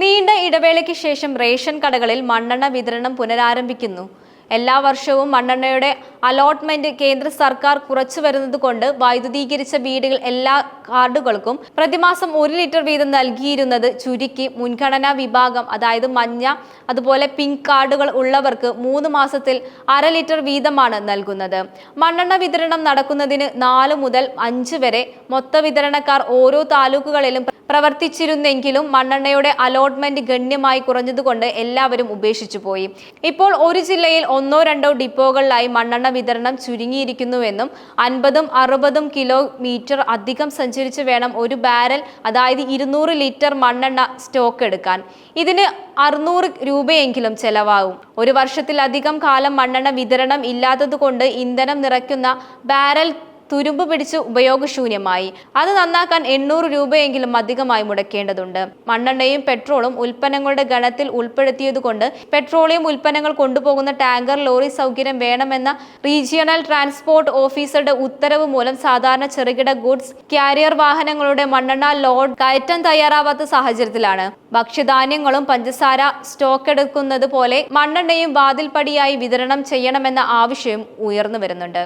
നീണ്ട ഇടവേളയ്ക്ക് ശേഷം റേഷൻ കടകളിൽ മണ്ണെണ്ണ വിതരണം പുനരാരംഭിക്കുന്നു. എല്ലാ വർഷവും മണ്ണെണ്ണയുടെ അലോട്ട്മെന്റ് കേന്ദ്ര സർക്കാർ കുറച്ചു വരുന്നതുകൊണ്ട് വൈദ്യുതീകരിച്ച വീടുകൾ എല്ലാ കാർഡുകൾക്കും പ്രതിമാസം ഒരു ലിറ്റർ വീതം നൽകിയിരുന്നത് ചുരുക്കി മുൻഗണനാ വിഭാഗം അതായത് മഞ്ഞ അതുപോലെ പിങ്ക് കാർഡുകൾ ഉള്ളവർക്ക് മൂന്ന് മാസത്തിൽ അര ലിറ്റർ വീതമാണ് നൽകുന്നത്. മണ്ണെണ്ണ വിതരണം നടക്കുന്നതിന് നാല് മുതൽ അഞ്ച് വരെ മൊത്ത വിതരണക്കാർ ഓരോ താലൂക്കുകളിലും പ്രവർത്തിച്ചിരുന്നെങ്കിലും മണ്ണെണ്ണയുടെ അലോട്ട്മെന്റ് ഗണ്യമായി കുറഞ്ഞതുകൊണ്ട് എല്ലാവരും ഉപേക്ഷിച്ചു പോയി. ഇപ്പോൾ ഒരു ജില്ലയിൽ ഒന്നോ രണ്ടോ ഡിപ്പോകളിലായി മണ്ണെണ്ണ വിതരണം ചുരുങ്ങിയിരിക്കുന്നുവെന്നും അൻപതും അറുപതും കിലോമീറ്റർ അധികം സഞ്ചരിച്ച് വേണം ഒരു ബാരൽ അതായത് ഇരുന്നൂറ് ലിറ്റർ മണ്ണെണ്ണ സ്റ്റോക്ക് എടുക്കാൻ. ഇതിന് അറുന്നൂറ് രൂപയെങ്കിലും ചെലവാകും. ഒരു വർഷത്തിലധികം കാലം മണ്ണെണ്ണ വിതരണം ഇല്ലാത്തതുകൊണ്ട് ഇന്ധനം നിറയ്ക്കുന്ന ബാരൽ തുരുമ്പ് പിടിച്ച് ഉപയോഗശൂന്യമായി. അത് നന്നാക്കാൻ എണ്ണൂറ് രൂപയെങ്കിലും അധികമായി മുടക്കേണ്ടതുണ്ട്. മണ്ണെണ്ണയും പെട്രോളും ഉൽപ്പന്നങ്ങളുടെ ഗണത്തിൽ ഉൾപ്പെടുത്തിയതുകൊണ്ട് പെട്രോളിയം ഉൽപ്പന്നങ്ങൾ കൊണ്ടുപോകുന്ന ടാങ്കർ ലോറി സൗകര്യം വേണമെന്ന റീജിയണൽ ട്രാൻസ്പോർട്ട് ഓഫീസറുടെ ഉത്തരവ് മൂലം സാധാരണ ചെറുകിട ഗുഡ്സ് കാരിയർ വാഹനങ്ങളുടെ മണ്ണെണ്ണ ലോഡ് കയറ്റാൻ തയ്യാറാവാത്ത സാഹചര്യത്തിലാണ്. ഭക്ഷ്യധാന്യങ്ങളും പഞ്ചസാര സ്റ്റോക്ക് എടുക്കുന്നത് പോലെ മണ്ണെണ്ണയും വാതിൽപ്പടിയായി വിതരണം ചെയ്യണമെന്ന ആവശ്യം ഉയർന്നു വരുന്നുണ്ട്.